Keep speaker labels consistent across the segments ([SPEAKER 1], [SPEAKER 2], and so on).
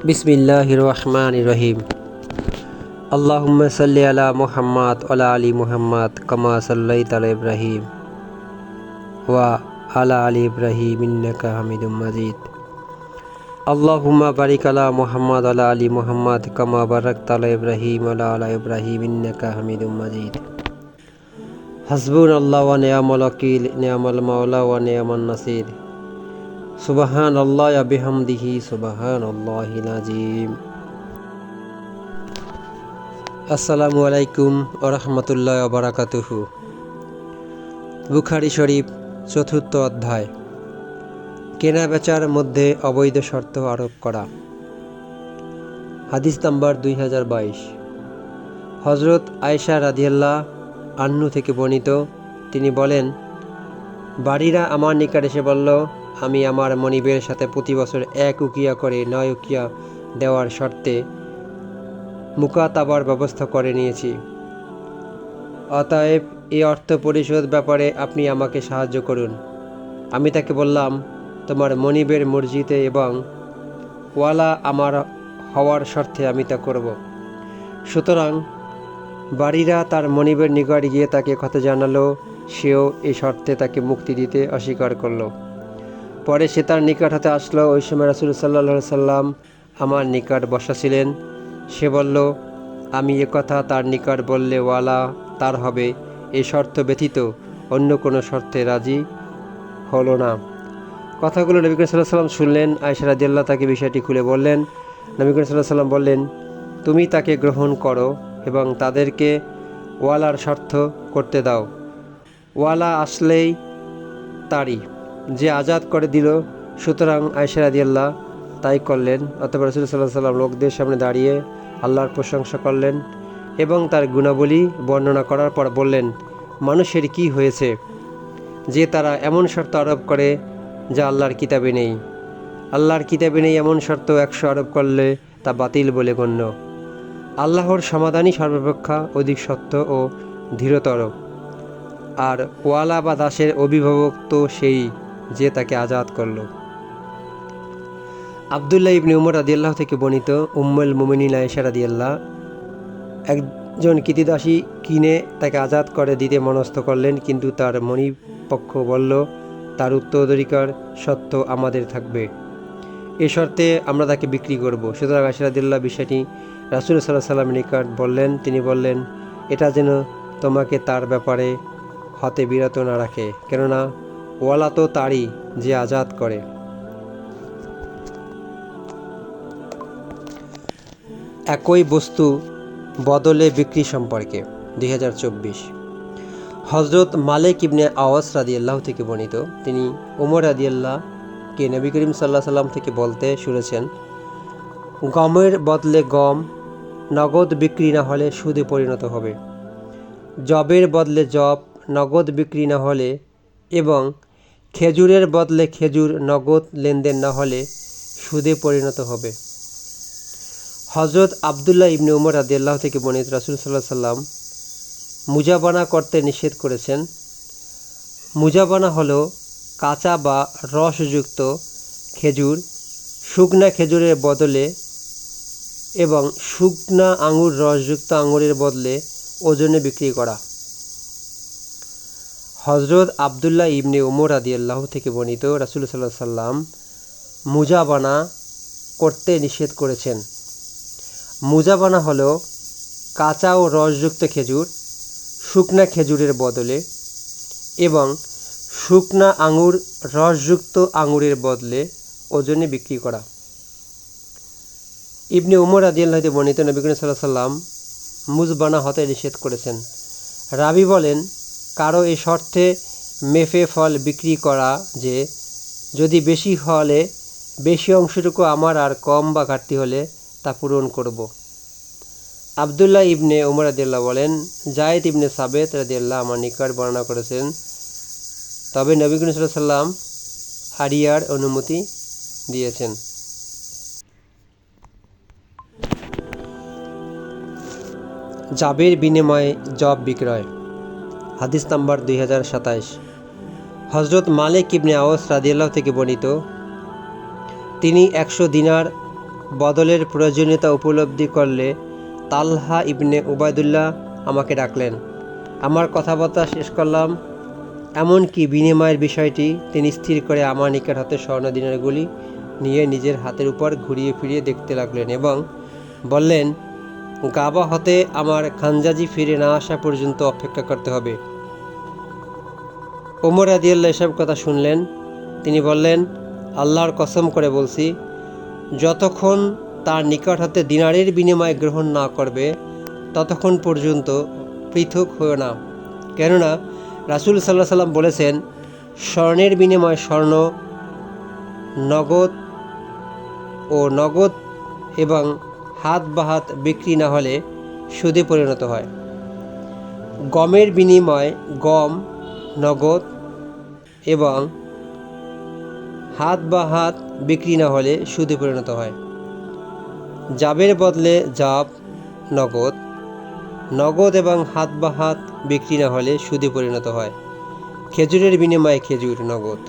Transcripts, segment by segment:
[SPEAKER 1] بسم الله الرحمن الرحيم اللهم صل على محمد وعلى ال محمد كما صليت على إبراهيم وعلى ال إبراهيم انك حميد مجيد اللهم بارك على محمد وعلى ال محمد كما باركت على إبراهيم وعلى ال إبراهيم انك حميد مجيد حسبنا الله ونعم الوكيل نعم المولى ونعم النصير সুবাহান আল্লাহ বিহামদিহি সুবাহান আল্লাহ নাজিম। আসসালামু আলাইকুম ওরহমতুল্লাহ বারাকাতুহু। বুখারি শরীফ চতুর্থ অধ্যায়। কেনা বেচার মধ্যে অবৈধ শর্ত আরোপ করা। হাদিস নাম্বার দুই হাজার বাইশ। হজরত আয়েশা রাদিয়াল্লাহ আন্নু থেকে বর্ণিত, তিনি বলেন, বাড়িরা আমার নিকট এসে বলল আমি আমার মনিবের সাথে প্রতি বছর এক উকিয়া করে নয় উকিয়া দেওয়ার শর্তে মুকাতাবার ব্যবস্থা করে নিয়েছি। অতএব এই অর্থ পরিশোধ ব্যাপারে আপনি আমাকে সাহায্য করুন। আমি তাকে বললাম, তোমার মনিবের মসজিদে এবং ওয়ালা আমার হওয়ার স্বার্থে আমি তা করব। সুতরাং বাড়িরা তার মনিবের নিকট গিয়ে তাকে কথা জানালো, সেও এই শর্তে তাকে মুক্তি দিতে অস্বীকার করল। পরে সে তার নিকট হাতে আসলো। ওই সময় রাসুল সাল্লা সাল্লাম আমার নিকট বসা ছিলেন। সে বলল, আমি কথা তার নিকট বললে ওয়ালা তার হবে। এই শর্ত ব্যতীত অন্য কোনো শর্তে রাজি হলো না। কথাগুলো নবী সাল্লাহ সাল্লাম শুনলেন। আয়সা রাদিয়াল্লাহ তাকে বিষয়টি খুলে বললেন। নবী সাল্লাহ সাল্লাম বললেন, তুমি তাকে গ্রহণ করো এবং তাদেরকে ওয়ালার স্বার্থ করতে দাও। ওয়ালা আসলেই তারই। যে আজাদ করে দিল, সুতরাং আয়সা রাদিয়াল্লাহ তাই করলেন অথবা রসুল সাল্লাহ সাল্লাম লোকদের সামনে দাঁড়িয়ে আল্লাহর প্রশংসা করলেন এবং তার গুণাবলী বর্ণনা করার পর বললেন, মানুষের কি হয়েছে যে তারা এমন শর্ত আরোপ করে যা আল্লাহর কিতাবে নেই? আল্লাহর কিতাবে নেই এমন শর্ত একশো আরোপ করলে তা বাতিল বলে গণ্য। আল্লাহর সমাধানই সর্বাপেক্ষা অধিক সত্য ও ধীরতর। আর ওয়ালা বা দাসের অভিভাবক তো সেই। যে তাকে আজাদ করল। আবদুল্লাহ ইবনে উমর রাদিয়াল্লাহ থেকে বর্ণিত উম্মুল মুমিনিন আয়েশা রাদিয়াল্লাহ একজন কৃতিদাসী কিনে তাকে আজাদ করে দিতে মনস্থ করলেন, কিন্তু তার মণিপক্ষ বলল, তার উত্তরাধিকার সত্য আমাদের থাকবে। এ শর্তে আমরা তাকে বিক্রি করব। সুতরাং আশরাদিল্লাহ বিষয়টি রাসুল সাল্লাহ সাল্লাম নিকট বললেন। তিনি বললেন, এটা যেন তোমাকে তার ব্যাপারে হতে বিরত না রাখে। কেননা ওয়ালা তো তারই যে আজাদ করে। একই বস্তু বদলে বিক্রি সম্পর্কে, দুই হাজার চব্বিশ। হজরত মালিক ইবনে আওয়াজ রাদিয়াল্লাহ থেকে বর্ণিত, তিনি ওমর রাদিয়াল্লাহকে নবী করিম সাল্লাহ সাল্লাম থেকে বলতে শুনেছেন, গমের বদলে গম নগদ বিক্রি না হলে সুদে পরিণত হবে। জবের বদলে জব নগদ বিক্রি না হলে এবং খেজুরের বদলে খেজুর নগদ লেনদেন না হলে সুদে পরিণত হবে। হজরত আবদুল্লাহ ইবনে উমর আদিয়াল্লাহ থেকে বনিত রাসুল সাল্লাহ সাল্লাম মুজাবানা করতে নিষেধ করেছেন। মুজাবানা হলো কাঁচা বা রসযুক্ত খেজুর, শুকনা খেজুরের বদলে এবং শুকনা আঙুর, রসযুক্ত আঙুরের বদলে ওজনে বিক্রি করা। হজরত আবদুল্লাহ ইবনে উমর আদিয়াল্লাহ থেকে বর্ণিত রাসুল সাল্লাহ সাল্লাম মুজাবানা করতে নিষেধ করেছেন। মুজাবানা হলো কাঁচা ও রসযুক্ত খেজুর, শুকনা খেজুরের বদলে এবং শুকনা আঙুর, রসযুক্ত আঙুরের বদলে ওজনে বিক্রি করা। ইবনে উমর আদিয়াল্লাহতে বর্ণিত নবী সাল্লাহ সাল্লাম মুজবানা হতে নিষেধ করেছেন। রাবি বলেন কারও এ শর্তে মেফে ফল বিক্রি করা যে, যদি বেশি হলে বেশি অংশটুকু আমার আর কম বা ঘাটতি হলে তা পূরণ করব। আবদুল্লাহ ইবনে উমর আদিল্লাহ বলেন, জায়েদ ইবনে সাবেদ রাদিয়াল্লাহ আমার নিকট বর্ণনা করেছেন, তবে নবী করিম সাল্লাম হারিয়ার অনুমতি দিয়েছেন। জাবের বিনিময়ে জব বিক্রয়। হাদিস নাম্বার দুই হাজার সাতাইশ। হজরত মালিক ইবনে আওয়াস রাদিয়াল্লাহ থেকে বর্ণিত, তিনি একশো দিনার বদলের প্রয়োজনীয়তা উপলব্ধি করলে তালহা ইবনে উবায়দুল্লাহ আমাকে ডাকলেন। আমার কথাবার্তা শেষ করলাম, এমনকি বিনিময়ের বিষয়টি তিনি স্থির করে আমার নিকট হাতে স্বর্ণ দিনারগুলি নিয়ে নিজের হাতের উপর ঘুরিয়ে ফিরিয়ে দেখতে লাগলেন এবং বললেন গাবা হতে আমার খানজাজি ফিরে না আসা পর্যন্ত অপেক্ষা করতে হবে। ওমর আদিয়াল্লাহ এসব কথা শুনলেন। তিনি বললেন, আল্লাহর কসম করে বলছি, যতক্ষণ তার নিকট হতে দিনারের বিনিময় গ্রহণ না করবে, ততক্ষণ পর্যন্ত পৃথক হয়েও না। কেননা, রাসুল সাল্লাহ সাল্লাম বলেছেন, স্বর্ণের বিনিময় স্বর্ণ, নগদ ও নগদ এবং হাত বা হাত বিক্রি না হলে সুদে পরিণত হয়। গমের বিনিময় গম, নগদ এবং হাত বা হাত বিক্রি না হলে সুদে পরিণত হয়। জাবের বদলে জাব, নগদ নগদ এবং হাত বা হাত বিক্রি না হলে সুদে পরিণত হয়। খেজুরের বিনিময়ে খেজুর, নগদ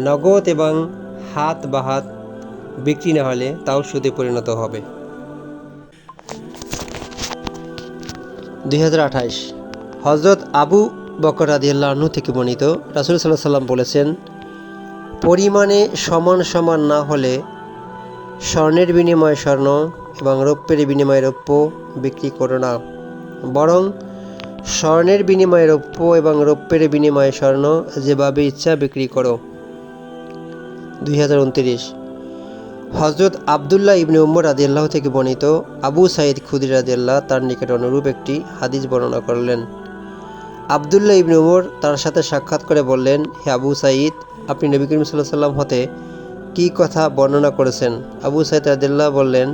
[SPEAKER 1] নগদ এবং হাত বা হাত বিক্রি না হলে তাও সুদে পরিণত হবে। দুই হজরত আবু বকর আদিয়াল্লাহনু থেকে বর্ণিত রাসুল সাল্লাহ সাল্লাম বলেছেন, পরিমাণে সমান সমান না হলে স্বর্ণের বিনিময়ে স্বর্ণ এবং রৌপ্যের বিনিময়ে রৌপ্য বিক্রি করো না। বরং স্বর্ণের বিনিময়ে রৌপ্য এবং রৌপ্যের বিনিময়ে স্বর্ণ যেভাবে ইচ্ছা বিক্রি করো। দুই হাজার উনত্রিশ। হজরত আবদুল্লাহ ইবনে উমর আদিয়াল্লাহ থেকে বর্ণিত আবু সাইদ খুদির আদিয়াল্লাহ তার নিকট অনুরূপ একটি হাদিস বর্ণনা করলেন। আবদুল্লাহ ইবনে উমর তার সাথে সাক্ষাৎ করে বললেন, হে আবু সাইদ আপনি নবী করিম সাল্লাহ সাল্লাম হতে কী কথা বর্ণনা করেছেন? আবু সাইদ আদিল্লাহ বললেন,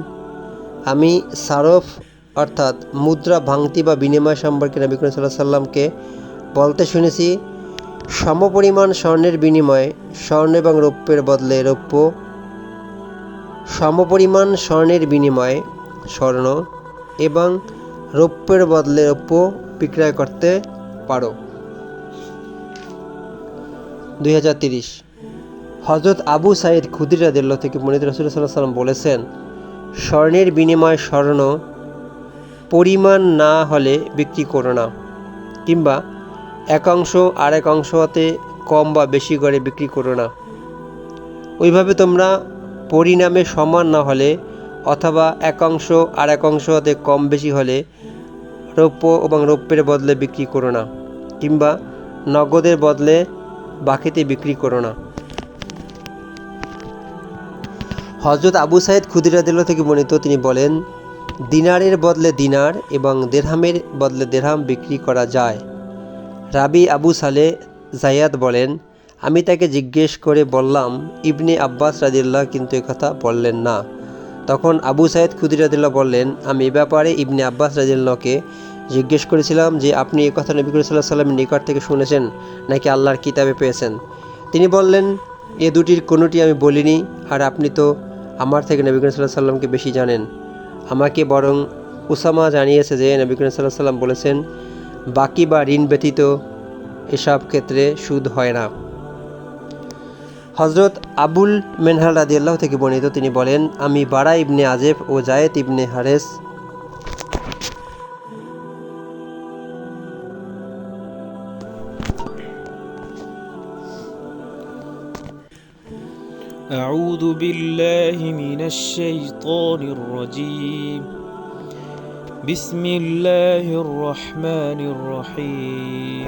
[SPEAKER 1] আমি সারফ অর্থাৎ মুদ্রা ভাঙতি বা বিনিময় সম্পর্কে নবী করিম সাল্লাহ সাল্লামকে বলতে শুনেছি। সমপরিমাণ স্বর্ণের বিনিময়ে, স্বর্ণ এবং রৌপ্যের বদলে রৌপ্য সমপরিমাণ স্বর্ণের বিনিময়ে স্বর্ণ এবং রৌপ্যের বদলে রৌপ্য বিক্রয় করতে পারো। দুই হাজার তিরিশ। হজরত আবু সাইদ খুদির রাদিল্লাহ থেকে মনিদ রসুল সাল্লাম বলেছেন, স্বর্ণের বিনিময়ে স্বর্ণ পরিমাণ না হলে বিক্রি করো না, কিংবা এক অংশ আর এক অংশ হতে কম বা বেশি করে বিক্রি করো না। ওইভাবে তোমরা পরিণামে সমান না হলে অথবা এক অংশ আর এক অংশ হতে কম বেশি হলে রৌপ্য এবং রৌপ্যের বদলে বিক্রি করো না, কিংবা নগদের বদলে বাকিতে বিক্রি করো না। হজরত আবু সাইদ ক্ষুদিরাদিল্ল থেকে বর্ণিত তিনি বলেন, দিনারের বদলে দিনার এবং দেরহামের বদলে দেরহাম বিক্রি করা যায়। রাবি আবু সালে জায়াদ বলেন আমি তাকে জিজ্ঞেস করে বললাম, ইবনে আব্বাস রাদিল্লাহ কিন্তু কথা বললেন না। তখন আবু সাইদ ক্ষুদিরাদিল্লাহ বললেন, আমি এ ব্যাপারে ইবনে আব্বাস রাদিল্লাহকে জিজ্ঞেস করেছিলাম যে, আপনি এ কথা নবী সাল্লাহ সাল্লামের নিকট থেকে শুনেছেন নাকি আল্লাহর কিতাবে পেয়েছেন? তিনি বললেন, এ দুটির কোনোটি আমি বলিনি, আর আপনি তো আমার থেকে নবী সাল্লাহ সাল্লামকে বেশি জানেন। আমাকে বরং উসামা জানিয়েছে যে, নবী সাল্লাহ সাল্লাম বলেছেন, বাকি বা ঋণ ব্যতীত এসব ক্ষেত্রে সুদ হয় না। হজরত আবুল মেনহাল রাদিয়াল্লাহ থেকে বর্ণিত তিনি বলেন আমি বারা ইবনে আজেফ ও জায়েদ ইবনে হারেস
[SPEAKER 2] أعوذ بالله من الشيطان الرجيم بسم الله الرحمن الرحيم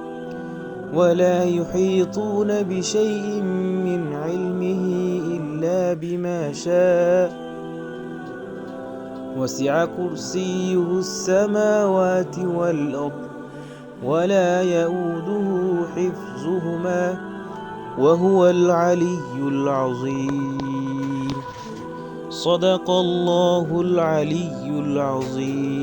[SPEAKER 2] ولا يحيطون بشيء من علمه إلا بما شاء. وسع كرسيه السماوات والأرض ولا يؤوده حفظهما وهو العلي العظيم. صدق الله العلي العظيم.